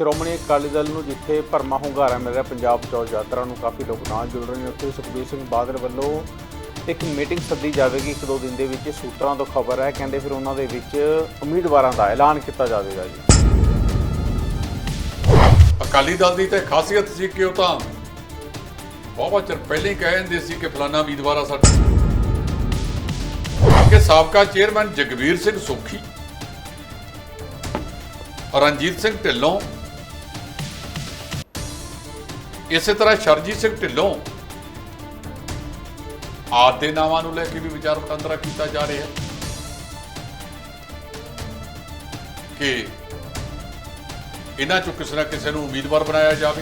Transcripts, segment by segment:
ਸ਼੍ਰੋਮਣੀ ਅਕਾਲੀ ਦਲ ਨੂੰ ਜਿੱਥੇ ਭਰਮਾ ਹੁੰਗਾਰਾ ਮਿਲ ਰਿਹਾ, ਪੰਜਾਬ ਚੌਕ ਯਾਤਰਾ ਨੂੰ ਕਾਫੀ ਲੋਕ ਨਾਲ ਜੁੜ ਰਹੇ ਨੇ। ਉੱਥੇ ਸੁਖਬੀਰ ਸਿੰਘ ਬਾਦਲ ਵੱਲੋਂ ਇੱਕ ਮੀਟਿੰਗ ਸੱਦੀ ਜਾਵੇਗੀ ਇੱਕ ਦੋ ਦਿਨ ਦੇ ਵਿੱਚ। ਸੂਤਰਾਂ ਤੋਂ ਖਬਰ ਹੈ, ਕਹਿੰਦੇ ਫਿਰ ਉਹਨਾਂ ਦੇ ਵਿੱਚ ਉਮੀਦਵਾਰਾਂ ਦਾ ਐਲਾਨ ਕੀਤਾ ਜਾਵੇਗਾ ਜੀ। ਅਕਾਲੀ ਦਲ ਦੀ ਤਾਂ ਖਾਸੀਅਤ ਸੀ ਕਿ ਉਹ ਤਾਂ ਬਹੁਤ ਚਿਰ ਪਹਿਲਾਂ ਹੀ ਕਹਿ ਜਾਂਦੇ ਸੀ ਕਿ ਫਲਾਨਾ ਉਮੀਦਵਾਰ ਆ ਸਾਡਾ। ਕਿ ਸਾਬਕਾ ਚੇਅਰਮੈਨ ਜਗਵੀਰ ਸਿੰਘ ਸੋਖੀ, ਰਣਜੀਤ ਸਿੰਘ ਢਿੱਲੋਂ ਇਸੇ ਤਰ੍ਹਾਂ ਸ਼ਰਜੀਤ ਸਿੰਘ ਢਿੱਲੋਂ ਆਦ ਦੇ ਨਾਵਾਂ ਨੂੰ ਲੈ ਕੇ ਵੀ ਵਿਚਾਰ ਵਟਾਂਦਰਾ ਕੀਤਾ ਜਾ ਰਿਹਾ ਹੈ ਕਿ ਇਹਨਾਂ ਚੋਂ ਕਿਸੇ ਨਾ ਕਿਸੇ ਨੂੰ ਉਮੀਦਵਾਰ ਬਣਾਇਆ ਜਾਵੇ।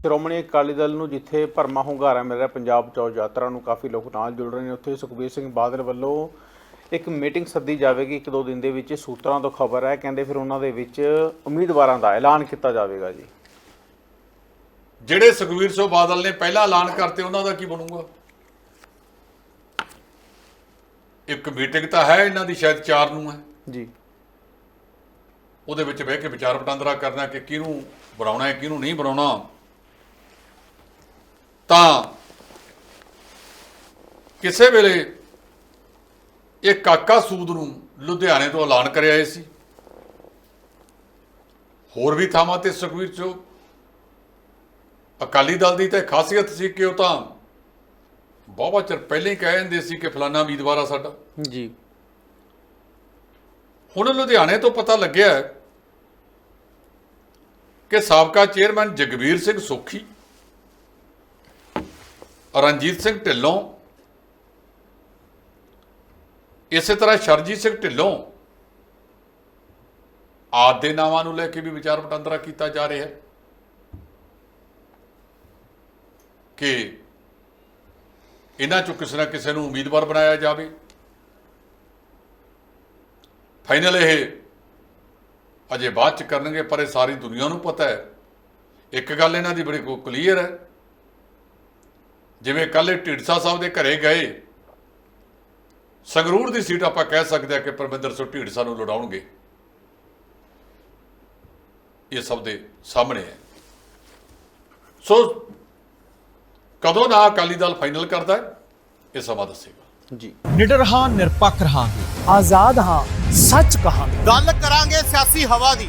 ਸ਼੍ਰੋਮਣੀ ਅਕਾਲੀ ਦਲ ਨੂੰ ਜਿੱਥੇ ਭਰਮਾ ਹੁੰਗਾਰਾ ਮਿਲ ਰਿਹਾ, ਪੰਜਾਬ ਚੌਕ ਯਾਤਰਾ ਨੂੰ ਕਾਫੀ ਲੋਕ ਨਾਲ ਜੁੜ ਰਹੇ ਨੇ, ਉੱਥੇ ਸੁਖਬੀਰ ਸਿੰਘ ਬਾਦਲ ਵੱਲੋਂ ਇੱਕ ਮੀਟਿੰਗ ਸੱਦੀ ਜਾਵੇਗੀ ਇੱਕ ਦੋ ਦਿਨ ਦੇ ਵਿੱਚ ਸੂਤਰਾਂ ਤੋਂ ਖਬਰ ਹੈ ਕਹਿੰਦੇ ਫਿਰ ਉਹਨਾਂ ਦੇ ਵਿੱਚ ਉਮੀਦਵਾਰਾਂ ਦਾ ਐਲਾਨ ਕੀਤਾ ਜਾਵੇਗਾ ਜੀ। ਜਿਹੜੇ ਸੁਖਵੀਰ ਸਿੰਘ ਬਾਦਲ ਨੇ ਪਹਿਲਾਂ ਐਲਾਨ ਕਰਤੇ ਉਹਨਾਂ ਦਾ ਕੀ ਬਣੂਗਾ? ਇੱਕ ਮੀਟਿੰਗ ਤਾਂ ਹੈ ਇਹਨਾਂ ਦੀ ਸ਼ਾਇਦ 4 ਨੂੰ ਹੈ। ਜੀ। ਉਹਦੇ ਵਿੱਚ ਬਹਿ ਕੇ ਵਿਚਾਰ ਵਟਾਂਦਰਾ ਕਰਨਾ ਕਿ ਕਿਹਨੂੰ ਬਣਾਉਣਾ ਹੈ ਕਿਹਨੂੰ ਨਹੀਂ ਬਣਾਉਣਾ। ਤਾਂ ਕਿਸੇ ਵੇਲੇ ਇਹ ਕਾਕਾ ਸੂਦ ਨੂੰ ਲੁਧਿਆਣੇ ਤੋਂ ਐਲਾਨ ਕਰਿਆ ਆਏ ਸੀ। ਹੋਰ ਵੀ ਥਾਵਾਂ ਤੇ ਸੁਖਵੀਰ ਸਿੰਘ ਅਕਾਲੀ ਦਲ ਦੀ ਤਾਂ ਖਾਸੀਅਤ ਸੀ ਕਿ ਉਹ ਤਾਂ ਬਹੁਤ ਚਿਰ ਪਹਿਲਾਂ ਹੀ ਕਹਿ ਜਾਂਦੇ ਸੀ ਕਿ ਫਲਾਨਾ ਉਮੀਦਵਾਰ ਆ ਸਾਡਾ। ਜੀ। ਹੁਣ ਲੁਧਿਆਣੇ ਤੋਂ ਪਤਾ ਲੱਗਿਆ ਕਿ ਸਾਬਕਾ ਚੇਅਰਮੈਨ ਜਗਵੀਰ ਸਿੰਘ ਸੋਖੀ ਰਣਜੀਤ ਸਿੰਘ ਢਿੱਲੋਂ ਇਸੇ ਤਰ੍ਹਾਂ ਸ਼ਰਜੀਤ ਸਿੰਘ ਢਿੱਲੋਂ ਆਦ ਦੇ ਨਾਵਾਂ ਨੂੰ ਲੈ ਕੇ ਵੀ ਵਿਚਾਰ ਵਟਾਂਦਰਾ ਕੀਤਾ ਜਾ ਰਿਹਾ ਹੈ ਕਿ ਇਹਨਾਂ ਚੋਂ ਕਿਸੇ ਨਾ ਕਿਸੇ ਨੂੰ ਉਮੀਦਵਾਰ ਬਣਾਇਆ ਜਾਵੇ। ਫਾਈਨਲ ਇਹ ਅਜੇ ਬਾਅਦ ਚ ਕਰਨਗੇ, ਪਰ ਇਹ ਸਾਰੀ ਦੁਨੀਆ ਨੂੰ ਪਤਾ ਹੈ। ਇੱਕ ਗੱਲ ਇਹਨਾਂ ਦੀ ਬੜੀ ਕਲੀਅਰ ਹੈ। ਜਿਵੇਂ ਕੱਲ੍ਹ ਇਹ ਢੀਂਡਸਾ ਸਾਹਿਬ ਦੇ ਘਰੇ ਗਏ ਸੰਗਰੂਰ ਦੀ ਸੀਟ ਆਪਾਂ ਕਹਿ ਸਕਦੇ ਹਾਂ ਕਿ ਪਰਮਿੰਦਰ ਸਿੰਘ ਢੀਂਡਸਾ ਨੂੰ ਲੜਾਉਣਗੇ ਇਹ ਸਭ ਦੇ ਸਾਹਮਣੇ ਹੈ। ਸੋ ਕਦੋਂ ਨਾ ਅਕਾਲੀ ਦਲ ਫਾਈਨਲ ਕਰਦਾ ਹੈ ਇਹ ਸਮਾਂ ਦੱਸੇਗਾ। ਜੀ। ਨਿਡਰ ਹਾਂ ਨਿਰਪੱਖ ਰਹਾਂਗੇ। ਆਜ਼ਾਦ ਹਾਂ ਸੱਚ ਕਹਾਂਗੇ। ਗੱਲ ਕਰਾਂਗੇ ਸਿਆਸੀ ਹਵਾ ਦੀ।